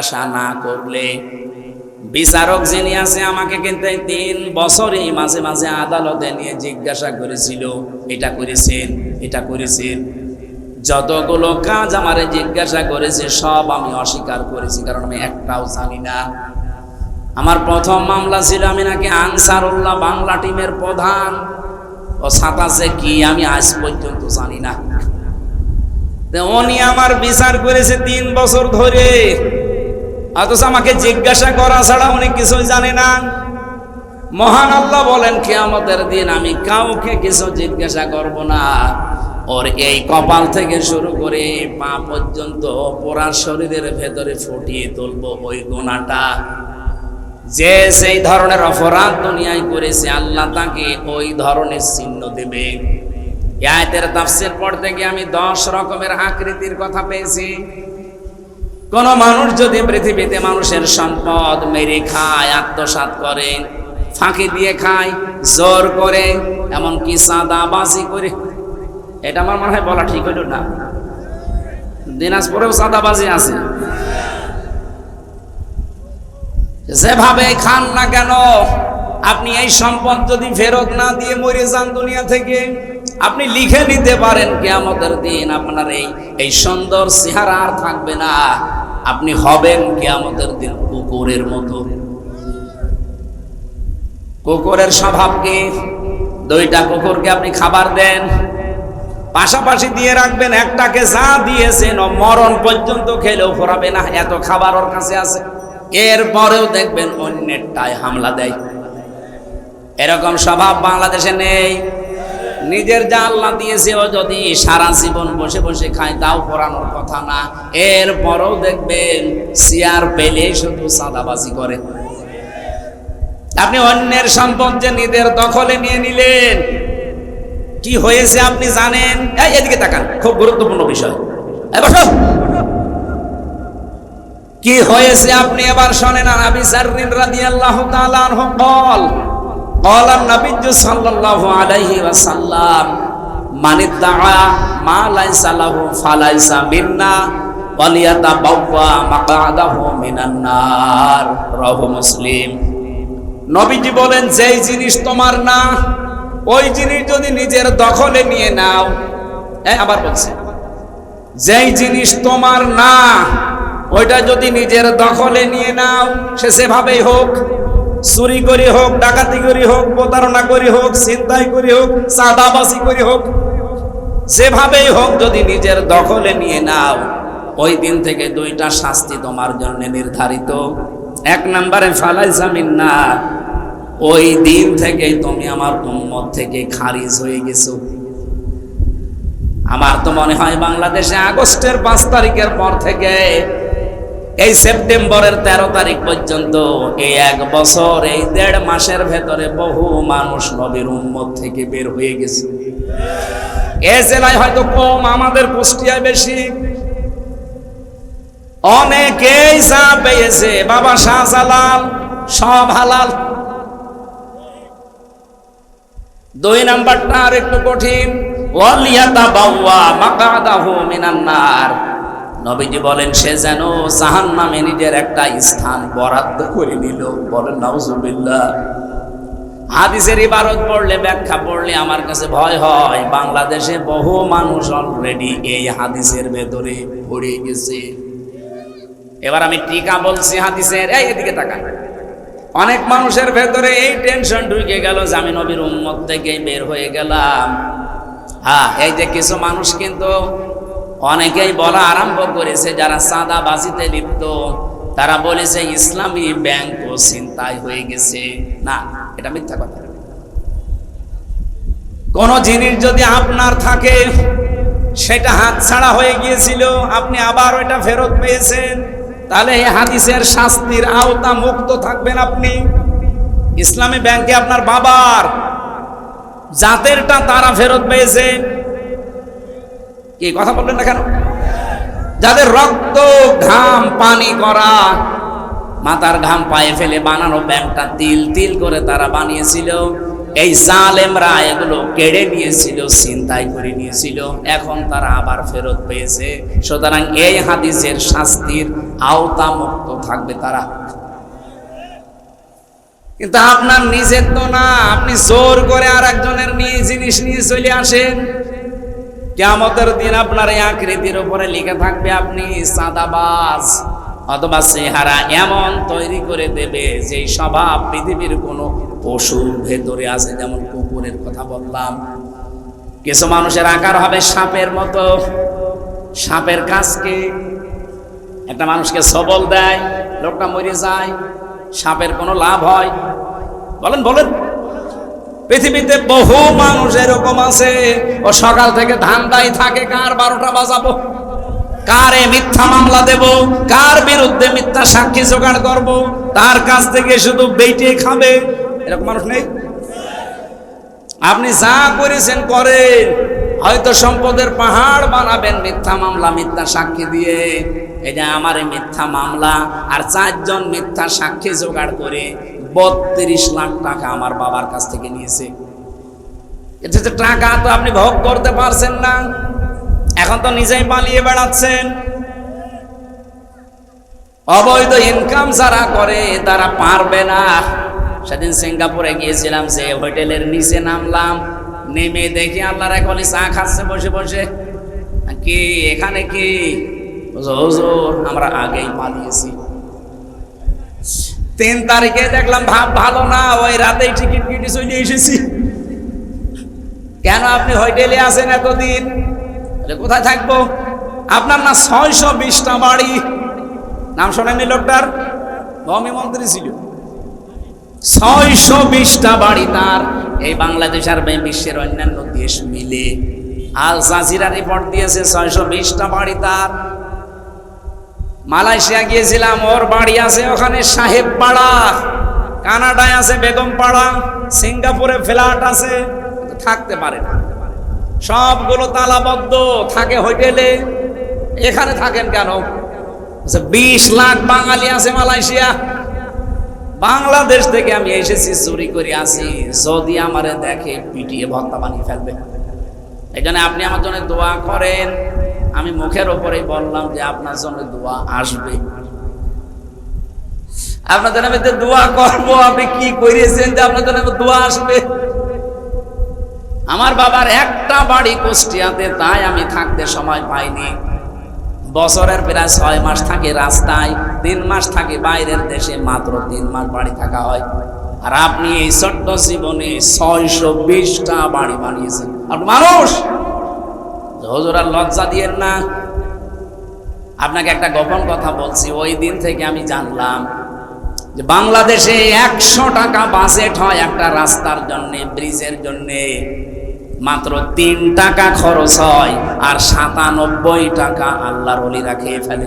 আশা না করলে। বিচারক যিনি আছে, আমাকে কিন্তু তিন বছরই মাঝে মাঝে আদালতে নিয়ে জিজ্ঞাসা করেছিল, এটা করেছেন এটা করেছেন? যতগুলো কাজ আমারে জিজ্ঞাসা করেছে, সব আমি অস্বীকার করেছি, কারণ আমি একটাও জানি না। আমার প্রথম মামলা ছিল, আমি নাকি আনসারুল্লাহ বাংলা টিমের প্রধান। ও সাতাশে কি, আমি আজ পর্যন্ত জানি না। উনি আমার বিচার করেছে তিন বছর ধরে। অথচ আমাকে জিজ্ঞাসা করা ছাড়া উনি কিছুই জানে না। মহান আল্লাহ বলেন, কেয়ামতের দিন আমি কাউকে কিছু জিজ্ঞাসা করব না। ওর এই কপাল থেকে শুরু করে পা পর্যন্ত পোড়া শরীরের ভেতরে ফুটিয়ে তুলবো ওই গোনাটা। যে সেই ধরনের অপরাধ দুনিয়ায় করেছে, আল্লাহ তাকে ওই ধরনের চিহ্ন দেবে। আয়াতের তাফসীর পড়তে গিয়ে আমি দশ রকমের আকৃতির কথা পেয়েছি। কোন মানুষ যদি পৃথিবীতে মানুষের সম্পদ মেরে খায়, আত্মসাৎ করে, ফাঁকি দিয়ে খায়, জোর করে, এমনকি সাদাবাজি করে, এটা আমার মনে হয় বলা ঠিক হইল না। দিনাজপুরেও সাদাবাজি আছে। যেভাবে খান না কেন আপনি এই সম্পদ যদি ফেরত না দিয়ে মরে যান দুনিয়া থেকে, আপনি লিখে নিতে পারেন কেয়ামতের দিন আপনার এই এই সুন্দর চেহারা আর থাকবে না। আপনি হবেন কেয়ামতের দিন কুকুরের মতো। কুকুরের স্বভাব কি? দুইটা কুকুরকে আপনি খাবার দেন, পাশাপাশি দিয়ে রাখবেন, একটাকে যা দিয়েছেন, মরণ পর্যন্ত খেলেও ফোরাবে না, এত খাবার ওর কাছে আছে। এরপরেও দেখবেন অন্যেরটায় হামলা দেয়। এরকম স্বভাব বাংলাদেশে নেই। নিজের জানলা দিয়েছে, ও যদি সারা জীবন বসে বসে খায়, তাও পড়ানোর কথা না। এরপরও দেখবেন, চেয়ার পেলে শুধু সাদাবাজি করে। আপনি অন্যের সম্পদ যে নিজের দখলে নিয়ে নিলেন, কি হয়েছে আপনি জানেন? এই, এদিকে তাকান, খুব গুরুত্বপূর্ণ বিষয়। কি হয়েছে আপনি এবার শোনেন আবি সারিন রাদিয়াল্লাহু তাআলা দাঁড়া মা লাইসা ফালাইসা মুসলিম। নবীজি বলেন, যেই জিনিস তোমার না, ওই জিনিস যদি নিজের দখলে নিয়ে নাও। হ্যাঁ আবার বলছে, যেই জিনিস তোমার না, ওইটা যদি নিজের দখলে নিয়ে নাও, সে সেভাবেই হোক চুরি করি হোক, ডাকাতি করি হোক, প্রতারণা করি হোক চিন্তাই করি হোক চাঁদাবাসি করি হোক, যেভাবেই হোক যদি নিজের দখলে নিয়ে নাও, ওই দিন থেকে দুইটা শাস্তি তোমার জন্য নির্ধারিত। এক নম্বরে ফালাই জামিন না ওই দিন থেকে তুমি আমার উম্মত থেকে খারিজ হয়ে গেছো। আমার তো মনে হয় বাংলাদেশে আগস্টের পাঁচ তারিখের পর থেকে এই সেপ্টেম্বরের তেরো তারিখ পর্যন্ত এই এক বছর, এই দেড় মাসের ভেতরে বহু মানুষ নবীর উম্মত থেকে বের হয়ে গেছে। এ জেলায় হয়তো কম, আমাদের কুষ্টিয়ায় বেশি। অনেকেই চা পেয়েছে, বাবা শাহজালাল, সব হালাল। দুই নাম্বারটা আর একটু কঠিন। ওয়ালিয়াতা বাউয়া মাকাদাহু মিনান নার নবীজি বলেন, সে যেন জাহান্নামে নিজের একটা স্থান বরাদ্দ করে নিল। বলেন, নাউজুবিল্লাহ। হাদিসের ইবারত পড়লে, ব্যাখ্যা পড়লে আমার কাছে ভয় হয়। বাংলাদেশে বহু মানুষ অলরেডি এই হাদিসের ভেতরে পড়ে গেছে। এবার আমি টিকা বলছি হাদিসের। এই এদিকে তাকান। অনেক মানুষের ভেতরে এই টেনশন ঢুকে গেল যে আমি নবীর উম্মত থেকে বের হয়ে গেলাম। হ্যাঁ এই যে কিছু মানুষ কিন্তু অনেকেই বলা আরম্ভ করেছে, যারা সাদা বাজিতে লিপ্ত, তারা বলেছে, ইসলামী ব্যাংক ও চিন্তায় হয়ে গেছে। না, এটা মিথ্যা কথা। কোন জিনিস যদি আপনার থাকে, সেটা হাত ছাড়া হয়ে গিয়েছিল, আপনি আবার ওইটা ফেরত পেয়েছেন, তাহলে এই হাদিসের শাস্তির আওতা মুক্ত থাকবেন আপনি। ইসলামী ব্যাংকে আপনার বাবার জাতেরটা তারা ফেরত পেয়েছে। কি কথা বলবেন না কেন? যাদের রক্ত, ঘাম, পানি করা, মাথার ঘাম পায়ে ফেলে বানানো ব্যাংকটা তিল তিল করে তারা বানিয়েছিল। এই জালেমরা এগুলো কেড়ে নিয়েছিল চিন্তাই করে নিয়েছিল। এখন তারা আবার ফেরত পেয়েছে। সুতরাং এই হাদিসের শাস্তির আওতা মুক্ত থাকবে তারা। কিন্তু আপনার নিজের তো না, আপনি জোর করে আর একজনের নিয়ে জিনিস নিয়ে চলে আসেন। কেমতের দিন আপনার এই আকৃতির উপরে লিখে থাকবে আপনি সাদাবাজ, অথবা চেহারা এমন তৈরি করে দেবে যে স্বভাব পৃথিবীর কোনো পশুর ভেতরে আছে, যেমন কুকুরের কথা বললাম। কিছু মানুষের আকার হবে সাপের মতো। সাপের কাজকে একটা মানুষকে সবল দেয়, লোকটা মরে যায়, সাপের কোনো লাভ হয়। বলেন বলেন। পৃথিবীতে বহু মানুষ এরকম আছে। ও সকাল থেকে ধান্দাই থাকে, কার বারোটা বাজাবো? কারে মিথ্যা মামলা দেব? কার বিরুদ্ধে মিথ্যা সাক্ষী জোগাড় করব? তার কাছ থেকে শুধু বেটে খাবে। এরকম মানুষ নেই? আপনি যা করেছেন করেন। হয়তো সম্পদের পাহাড় বানাবেন মিথ্যা মামলা, মিথ্যা সাক্ষী দিয়ে। যে আমার মিথ্যা মামলা আর চারজন মিথ্যা সাক্ষী জোগাড় করে বত্রিশ লাখ টাকা আমার বাবার কাছ থেকে নিয়েছে। এটা যে টাকা তো আপনি ভোগ করতে পারছেন না। এখন তো নিজেই পালিয়ে বেড়াচ্ছেন। অবৈধ ইনকাম যারা করে, তারা পারবে না। সেদিন সিঙ্গাপুরে গিয়েছিলাম সে হোটেলের নিচে নামলাম। নেমে দেখি আল্লাহর এক অলি চা খাচ্ছে, বসে বসে। কি? এখানে কি? হুজুর, আমরা আগেই পালিয়েছি। তিন তারিখে দেখলাম ভাব ভালো না, ওই রাতেই টিকিট কিনে চলে এসেছি। কেন আপনি হোটেলে আছেন এতদিন? কোথায় থাকব? আপনার না ছয়শো বিশটা বাড়ি। নাম শোনেননি লোকটার? ভূমি মন্ত্রী ছিল। ছয়শো বিশটা বাড়ি তার। এই বাংলাদেশ আর বিশ্বের অন্যান্য দেশ মিলে। আল জাজিরা রিপোর্ট দিয়েছে, ছয়শো বিশটা বাড়ি তার। মালয়েশিয়া গিয়েছিলাম, ওর বাড়ি আছে ওখানে সাহেব পাড়া কানাডায় আছে বেগম পাড়া সিঙ্গাপুরে ফ্ল্যাট আছে থাকতে পারে না। সবগুলো তালাবদ্ধ, থাকে হোটেলে। এখানে থাকেন কেন? বিশ লাখ বাঙালি আছে মালয়েশিয়া। বাংলাদেশ থেকে আমি এসেছি, চুরি করে আসি। যদি আমারে দেখে পিটিয়ে ভত্তা বানিয়ে ফেলবে। এই জন্য আপনি আমার জন্য দোয়া করেন। আমি মুখের ওপরেই বললাম যে আপনার জন্য দোয়া আসবে। আপনার জন্য আমি দোয়া করব, আপনি কি যে আপনার জন্য দোয়া আসবে? আমার বাবার একটা বাড়ি কুষ্টিয়াতে, তাই আমি থাকতে সময় পাইনি। বছরের প্রায় ছয় মাস থাকে রাস্তায়, তিন মাস থাকে বাইরের দেশে, মাত্র তিন মাস বাড়ি থাকা হয়। আর আপনি এই ছোট্ট জীবনে ছয়শো বিশটা বাড়ি বানিয়েছেন। আপনি মানুষ! হজুর আর লজ্জা দিয়েন না। আপনাকে একটা গোপন কথা বলছি, ওই দিন থেকে আমি জানলাম যে বাংলাদেশে একশো টাকা বাজেট হয় একটা রাস্তার জন্যে, ব্রিজের জন্যে। মাত্র তিন টাকা খরচ হয় আর সাতানব্বই টাকা আল্লাহর অলিরা খেয়ে ফেলে।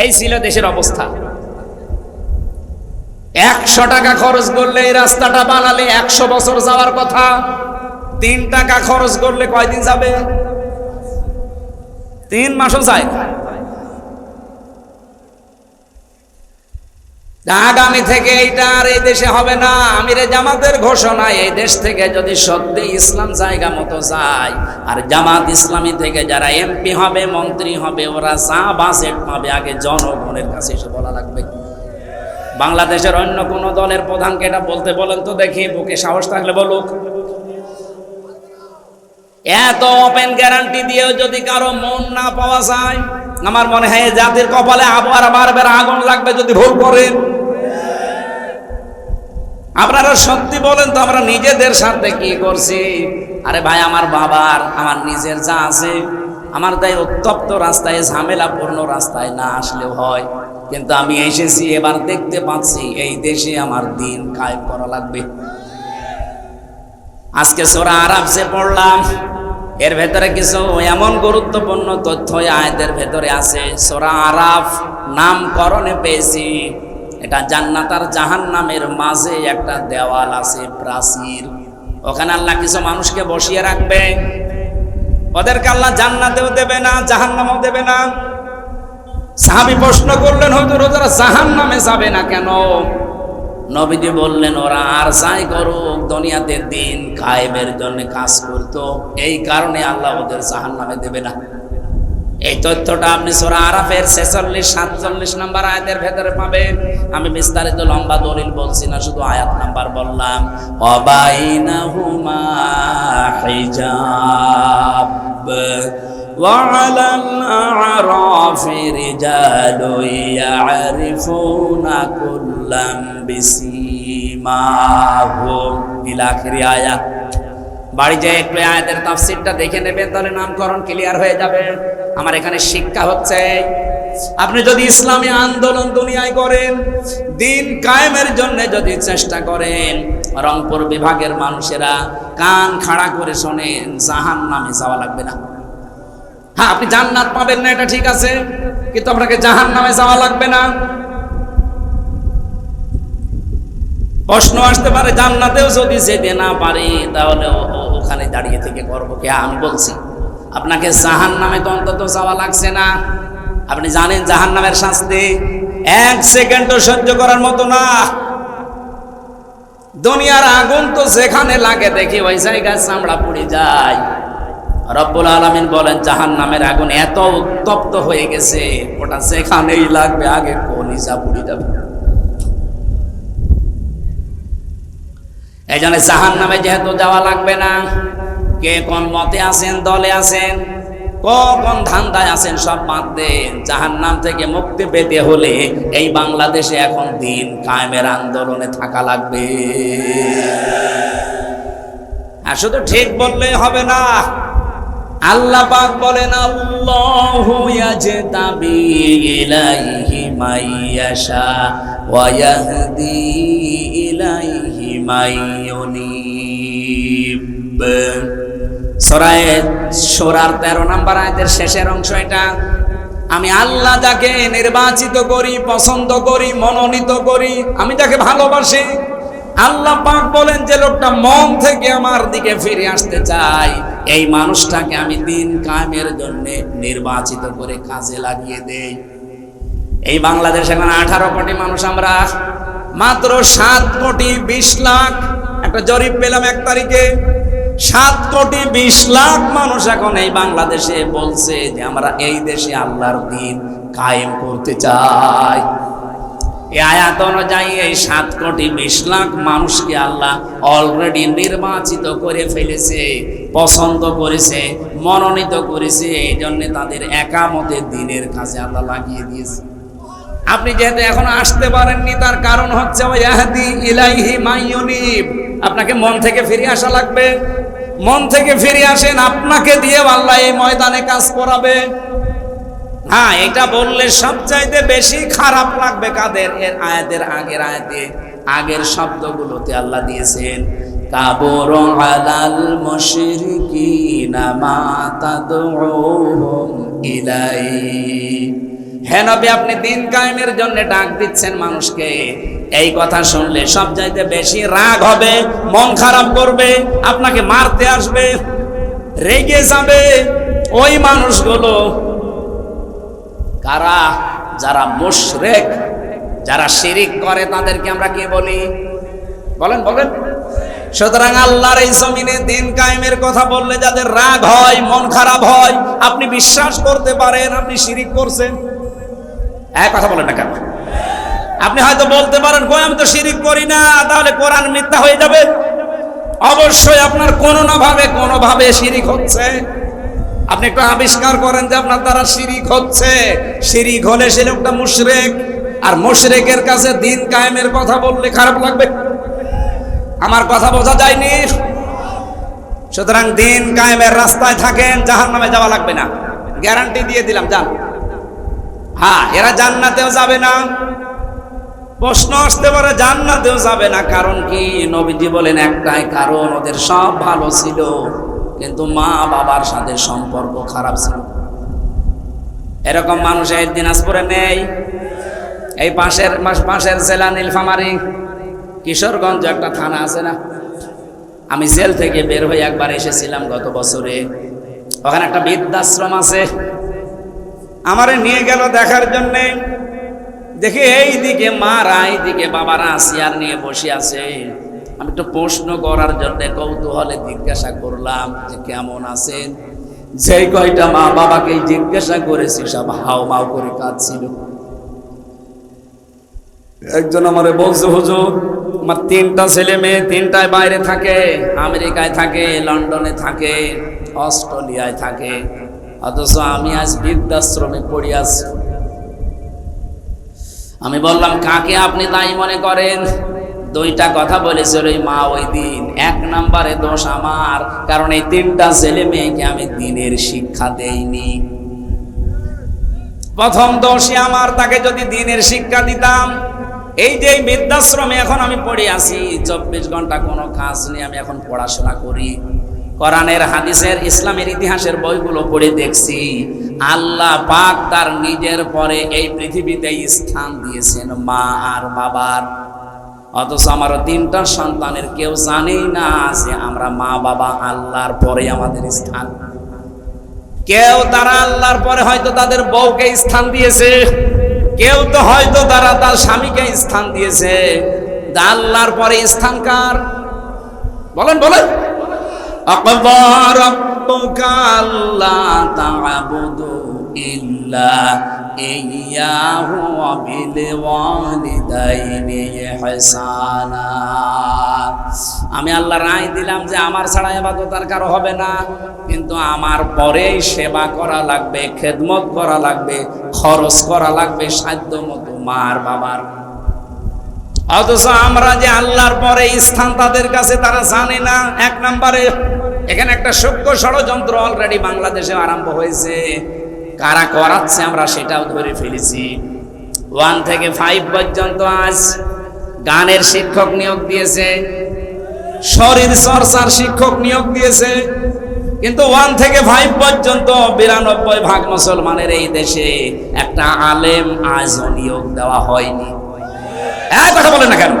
এই ছিল দেশের অবস্থা। একশো টাকা খরচ করলে এই রাস্তাটা বানালে একশো বছর যাওয়ার কথা। তিন টাকা খরচ করলে কয়দিন যাবে? তিন মাসও যায় আগামী থেকে এইটা আর এই দেশে হবে না। আমিরে জামাতের ঘোষণা, এই দেশ থেকে যদি সত্যি ইসলাম জায়গা মতো যায়, আর জামাত ইসলামী থেকে যারা এমপি হবে, মন্ত্রী হবে, ওরা যা বাজেট পাবে, আগে জনগণের কাছে এসে বলা লাগবে। বাংলাদেশের অন্য কোন দলের প্রধানকে এটা বলতে বলেন তো দেখি, বুকে সাহস থাকলে বলুক। এত ওপেন গ্যারান্টি দিয়েও যদি কারও মন না পাওয়া যায়, আমার মনে হয় জাতির কপালে আবার বারবার আগুন লাগবে যদি ভুল করেন। আপনারা সত্যি বলেন তো আমরা নিজেদের সাথে কি করছি? আরে ভাই, আমার বাবার, আমার নিজের যা আছে, আমার তাই উত্তপ্ত রাস্তায়, ঝামেলাপূর্ণ রাস্তায় না আসলেও হয়। কিন্তু আমি এসেছি, এবার দেখতে পাচ্ছি এই দেশে আমার দিন কায়েম করা লাগবে। আজকে সোরা আরাফসে পড়লাম, এর ভেতরে কিছু এমন গুরুত্বপূর্ণ তথ্য আয়াতের ভেতরে আছে। সোরা আরাফ নামকরণে পেয়েছি, এটা জান্নাত আর জাহান নামের মাঝে একটা দেওয়াল আছে প্রাচীর। ওখানে আল্লাহ কিছু মানুষকে বসিয়ে রাখবে। ওদেরকে আল্লাহ জান্নাতেও দেবে না জাহান নামেও দেবে না। সাহাবি প্রশ্ন করলেন হয়তো ওরা জাহান নামে যাবে না কেন? নবীজি বললেন, ওরা আর যাই করুক, দুনিয়াতে দিন কায়েমের জন্য কাজ করতো। এই কারণে আল্লাহ ওদের জাহান নামে দেবে না। এই তথ্যটা আপনি সোরা আরাফের ছেচল্লিশ, সাতচল্লিশ নাম্বার আয়াতের ভেতরে পাবেন। আমি বিস্তারিত লম্বা দলিল বলছি না, শুধু আয়াত নাম্বার বললাম। অবাইনাহুমা হিজাব। وعلى الأعراف رجال يعرفون كلا بسيماهم إلى آخر آيات বাড়ি যেয়ে একটু আয়াতের তাফসিরটা দেখে নেবেন তাহলে নামকরণ ক্লিয়ার হয়ে যাবে আমার এখানে শিক্ষা হচ্ছে আপনি যদি ইসলামী আন্দোলন দুনিয়ায় করেন দিন কায়েমের জন্য যদি চেষ্টা করেন রংপুর বিভাগের মানুষেরা কান খাড়া করে শোনেন জাহান নামে যাওয়া লাগবে না হ্যাঁ আপনি জান্নাত পাবেন না, এটা ঠিক আছে, কিন্তু আপনাকে জাহান নামে যাওয়া লাগবে না। প্রশ্ন আসতে পারে, জান্নাতেও যদি যেতে না পারি, তাহলে ওখানে দাঁড়িয়ে থেকে করব কে? আমি বলছি, আপনাকে জাহান নামে তো অন্তত যাওয়া লাগছে না। আপনি জানেন জাহান নামের শাস্তি এক সেকেন্ডও সহ্য করার মতো না। দুনিয়ার আগুন তো যেখানে লাগে দেখি ওই জায়গায় চামড়া পুড়ে যায়। রব্বুল আলমিন বলেন জাহান নামের আগুন এত উত্তপ্ত হয়ে গেছে, ওটা যেখানেই লাগবে, আগে কলিজা পুড়ে যাবে এই জন্য জাহান নামে যেহেতু যাওয়া লাগবে না, কে কোন মতে আছেন, দলে আছেন কোন ধান্দায় আছেন, সব বাদ দেন। জাহান নাম থেকে মুক্তি পেতে হলে এই বাংলাদেশে এখন দিন কায়েমের আন্দোলনে থাকা লাগবে। আর শুধু ঠিক বললে হবে না আল্লাহ পাক বলেন, আল্লাহু ইয়াজতাবি ইলাইহি মাইয়াশা ওয়া ইয়াহদি ইলাইহি মাইয়ুনিব সূরায়ে সূরার 13 নম্বর আয়াতের শেষের অংশ এটা। আমি আল্লাহ যাকে নির্বাচিত করি, পছন্দ করি, মনোনীত করি, আমি যাকে ভালোবাসি আল্লাহ পাক বলেন যে লোকটা মন থেকে আমার দিকে ফিরে আসতে চাই এই মানুষটাকে আমি দিন কায়েমের জন্য নির্বাচিত করে কাজে লাগিয়ে দেই। এই বাংলাদেশ এখন আঠারো কোটি মানুষ আমরা। মাত্র সাত কোটি বিশ লাখ। একটা জরিপ পেলাম এক তারিখে। সাত কোটি বিশ লাখ মানুষ এখন এই বাংলাদেশে বলছে যে আমরা এই দেশে আল্লাহর দিন কায়েম করতে চাই। এই আয়াত অনুযায়ী এই সাত কোটি বিশ লাখ মানুষকে আল্লাহ অলরেডি নির্বাচিত করে ফেলেছে, পছন্দ করেছে, মনোনীত করেছে এই জন্য তাদের একামতে দিনের কাছে আল্লাহ লাগিয়ে দিয়েছে। আপনি যেহেতু এখন আসতে পারেননি, তার কারণ হচ্ছে ওই ইয়াহদি ইলাইহি মাইয়ুনিব আপনাকে মন থেকে ফিরে আসা লাগবে। মন থেকে ফিরে আসেন, আপনাকে দিয়ে আল্লাহ এই ময়দানে কাজ করাবে। হ্যাঁ এটা বললে সবচাইতে বেশি খারাপ লাগবে কাদের? এর আয়াতের আগের আয়াতে, আগের শব্দগুলোতে আল্লাহ দিয়েছেন, কাবর আলাল মুশরিকিনা মা তাদউহুম ইলাই হ্যাঁ নবী, আপনি দিন কায়েমের জন্য ডাক দিচ্ছেন মানুষকে। এই কথা শুনলে সব চাইতে বেশি রাগ হবে, মন খারাপ করবে, আপনাকে মারতে আসবে, রেগে যাবে। ওই মানুষগুলো কারা? যারা মুশরেক, যারা শিরিক করে, তাদেরকে আমরা কি বলি? বলেন বলেন। সুতরাং আল্লাহর এই জমিনে দিন কায়েমের কথা বললে যাদের রাগ হয়, মন খারাপ হয়, আপনি বিশ্বাস করতে পারেন, আপনি শিরিক করছেন। এক কথা বলেন না কেন? আপনি হয়তো বলতে পারেন, কই, আমি তো শিরিক করি না, তাহলে কোরআন মিথ্যা হয়ে যাবে। অবশ্যই আপনার কোনো না ভাবে কোনো ভাবে শিরিক হচ্ছে। আপনি একটু আবিষ্কার করেন যে আপনার দ্বারা শিরিক হচ্ছে। শিরিক হলে সে লোকটা মুশরেক। আর মুশরেকের কাছে দিন কায়েমের কথা বললে খারাপ লাগবে। আমার কথা বোঝা যায়নি। সুতরাং দিন কায়েমের রাস্তায় থাকেন জাহান নামে যাওয়া লাগবে না। গ্যারান্টি দিয়ে দিলাম, যান। হ্যাঁ এরা জান্নাতেও যাবে না। প্রশ্ন আসতে পারে, জান্নাতেও যাবে না। কারণ কি? নবীজি বলেন, একটাই কারণ, ওদের সব ভালো ছিল। কিন্তু মা বাবার সাথে সম্পর্ক খারাপ ছিল। এরকম মানুষ এই দিনাজপুরে নেই। এই পাশের পাশ- পাশের জেলা নীলফামারি, কিশোরগঞ্জ একটা থানা আছে না? আমি জেল থেকে বের হয়ে একবার এসেছিলাম গত বছরে। ওখানে একটা বৃদ্ধাশ্রম আছে। আমারে নিয়ে গেল দেখার জন্যে। দেখি এই দিকে মারা এইদিকে বাবারা চেয়ার নিয়ে বসে আছে। আমি একটু প্রশ্ন করার জন্য কৌতূহলে জিজ্ঞাসা করলাম যে কেমন আছেন? যেই কয়টা মা বাবাকে জিজ্ঞাসা করেছি, সব হাও মাও করে কাঁদছিল। একজন আমারে বলছে, হুজুর, আমার তিনটা ছেলে মেয়ে তিনটায় বাইরে থাকে, আমেরিকায় থাকে, লন্ডনে থাকে, অস্ট্রেলিয়ায় থাকে। অথচ আমি আজ বৃদ্ধাশ্রমে পড়ি আছি। আমি বললাম, কাকে আপনি তাই মনে করেন? দুইটা কথা বলেছিল ওই মা ওই দিন। এক নম্বরে দোষ আমার, কারণ এই তিনটা ছেলে মেয়েকে আমি দিনের শিক্ষা দেইনি। প্রথম দোষই আমার, তাকে যদি দিনের শিক্ষা দিতাম। এই যে বৃদ্ধাশ্রমে এখন আমি পড়ে আছি, চব্বিশ ঘণ্টা কোনো কাজ নেই, আমি এখন পড়াশোনা করি। কোরআনের, হাদিসের, ইসলামের ইতিহাসের বইগুলো পড়ে দেখছি। আল্লাহ পাক তার নিজের পরে এই পৃথিবীতে স্থান দিয়েছেন মা আর বাবার। অথচ আমার তিনটা সন্তানের কেউ জানেই না যে আমরা মা, বাবা, আল্লাহর পরে আমাদের স্থান। কেউ তারা আল্লাহর পরে হয়তো তাদের বউকে স্থান দিয়েছে, কেউ তো হয়তো তারা তার স্বামীকে স্থান দিয়েছে। আল্লাহর পরে স্থান কার? বলেন বলেন। আল্লাহ إلا إياه وبالوالدين إحسانا আমি আল্লাহ রায় দিলাম যে আমার ছাড়া এবাদত আর কারো হবে না কিন্তু আমার পরেই সেবা করা লাগবে খেদমত করা লাগবে খরচ করা লাগবে সাধ্য মতো মার বাবার অথচ আমরা যে আল্লাহর পরে স্থান তাদের কাছে তারা জানে না এক নম্বরে এখানে একটা সূক্ষ্ম ষড়যন্ত্র অলরেডি বাংলাদেশে আরম্ভ হয়েছে কারা করাচ্ছে আমরা সেটাও ধরে ফেলেছি। ওয়ান থেকে ফাইভ পর্যন্ত আজ গানের শিক্ষক নিয়োগ দিয়েছে, শরীর চর্চার শিক্ষক নিয়োগ দিয়েছে, কিন্তু ওয়ান থেকে ফাইভ পর্যন্ত বিরানব্বই ভাগ মুসলমানের এই দেশে একটা আলেম আজও নিয়োগ দেওয়া হয়নি। এক কথা বলে না কেন?